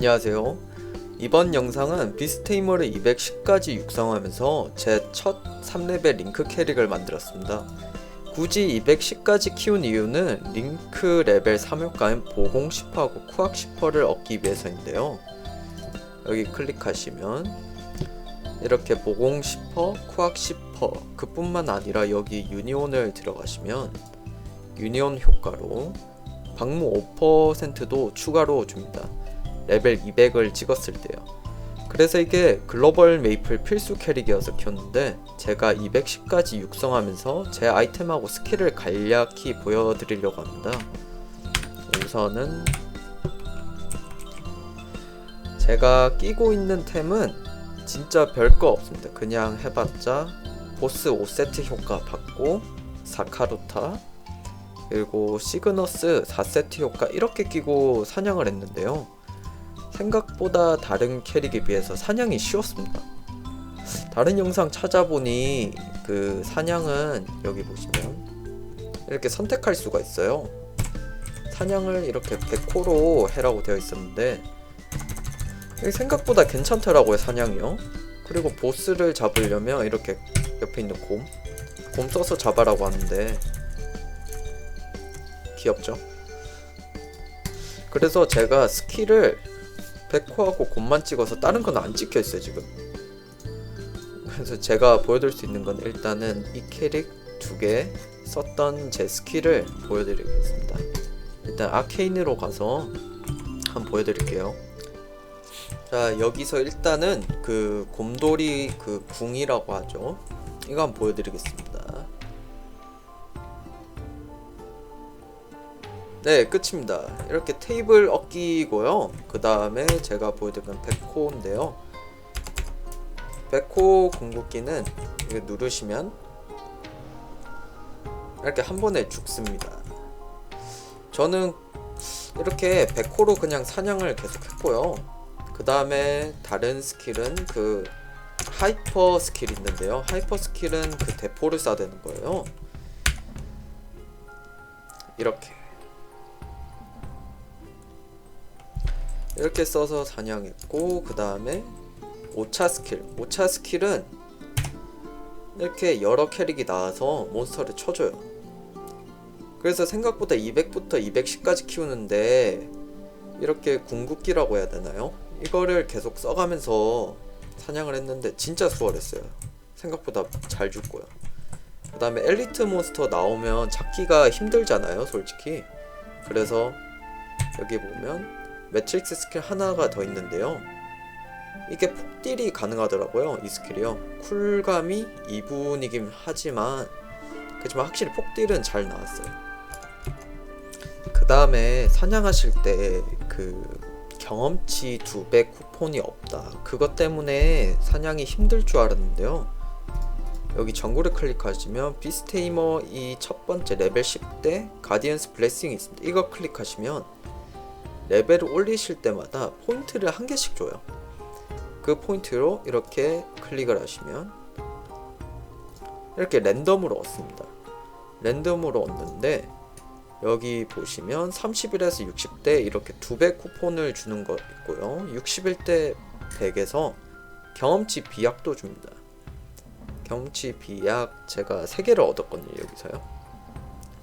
안녕하세요. 이번 영상은 비스테이머를 210까지 육성하면서 제 첫 3레벨 링크 캐릭을 만들었습니다. 굳이 210까지 키운 이유는 링크 레벨 3효과인 보공 10하고 쿠악 10%를 얻기 위해서인데요. 여기 클릭하시면 이렇게 보공 10%, 쿠악 10% 그뿐만 아니라 여기 유니온을 들어가시면 유니온 효과로 방무 5%도 추가로 줍니다. 레벨 200을 찍었을 때요. 그래서 이게 글로벌 메이플 필수 캐릭이어서 키웠는데 제가 210까지 육성하면서 제 아이템하고 스킬을 간략히 보여드리려고 합니다. 우선은 제가 끼고 있는 템은 진짜 별거 없습니다. 그냥 해봤자 보스 5세트 효과 받고 사카루타 그리고 시그너스 4세트 효과 이렇게 끼고 사냥을 했는데요. 생각보다 다른 캐릭에 비해서 사냥이 쉬웠습니다. 다른 영상 찾아보니 그 사냥은 여기 보시면 이렇게 선택할 수가 있어요. 사냥을 이렇게 100호로 해라고 되어 있었는데 생각보다 괜찮더라고요 사냥이요. 그리고 보스를 잡으려면 이렇게 옆에 있는 곰, 곰 써서 잡아라고 하는데 귀엽죠? 그래서 제가 스킬을 백호하고 곰만 찍어서 다른 건 안 찍혀 있어요 지금. 그래서 제가 보여드릴 수 있는 건 일단은 이 캐릭 두 개 썼던 제 스킬을 보여드리겠습니다. 일단 아케인으로 가서 한번 보여드릴게요. 자 여기서 일단은 그 곰돌이 그 궁이라고 하죠. 이거 한번 보여드리겠습니다. 네, 끝입니다. 이렇게 테이블 얻기고요. 그 다음에 제가 보여드린 백호인데요. 백호 궁극기는 이거 누르시면 이렇게 한 번에 죽습니다. 저는 이렇게 백호로 그냥 사냥을 계속 했고요. 그 다음에 다른 스킬은 그 하이퍼 스킬이 있는데요. 하이퍼 스킬은 그 대포를 쏴대는 거예요. 이렇게. 이렇게 써서 사냥했고 그 다음에 5차 스킬. 5차 스킬은 이렇게 여러 캐릭이 나와서 몬스터를 쳐줘요. 그래서 생각보다 200부터 210까지 키우는데 이렇게 궁극기라고 해야 되나요? 이거를 계속 써가면서 사냥을 했는데 진짜 수월했어요. 생각보다 잘 죽고요 그 다음에 엘리트 몬스터 나오면 찾기가 힘들잖아요 솔직히. 그래서 여기 보면 매트릭스 스킬 하나가 더 있는데요. 이게 폭딜이 가능하더라고요. 이 스킬이요. 쿨감이 2분이긴 하지만 그렇지만 확실히 폭딜은 잘 나왔어요. 그 다음에 사냥하실 때 그 경험치 두 배 쿠폰이 없다. 그것 때문에 사냥이 힘들 줄 알았는데요. 여기 전구를 클릭하시면 비스테이머 이 첫 번째 레벨 10대 가디언스 블레싱이 있습니다. 이거 클릭하시면 레벨을 올리실 때마다 포인트를 한 개씩 줘요. 그 포인트로 이렇게 클릭을 하시면 이렇게 랜덤으로 얻습니다. 랜덤으로 얻는데 여기 보시면 30일에서 60대 이렇게 두 배 쿠폰을 주는 거 있고요. 60일 때 100에서 경험치 비약도 줍니다. 경험치 비약 제가 3개를 얻었거든요, 여기서요.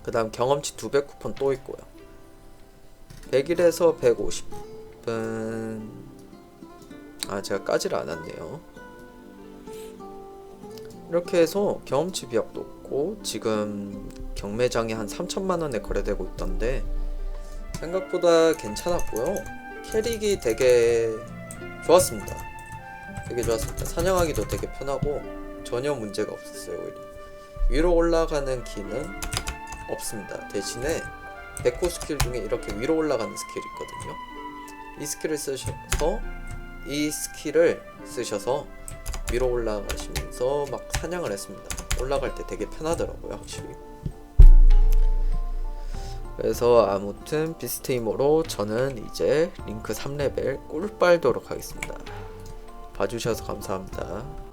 그 다음 경험치 두 배 쿠폰 또 있고요. 100일에서 150분 아 제가 까지를 않았네요. 이렇게 해서 경험치 비약도 없고 지금 경매장에 한 3천만원에 거래되고 있던데 생각보다 괜찮았고요. 캐릭이 되게 좋았습니다. 되게 좋았습니다. 사냥하기도 되게 편하고 전혀 문제가 없었어요 오히려. 위로 올라가는 키는 없습니다. 대신에 백호 스킬 중에 이렇게 위로 올라가는 스킬이 있거든요. 이 스킬을 쓰셔서 이 스킬을 쓰셔서 위로 올라가시면서 막 사냥을 했습니다. 올라갈 때 되게 편하더라고요, 확실히. 그래서 아무튼 비스테이머로 저는 이제 링크 3레벨 꿀빨도록 하겠습니다. 봐주셔서 감사합니다.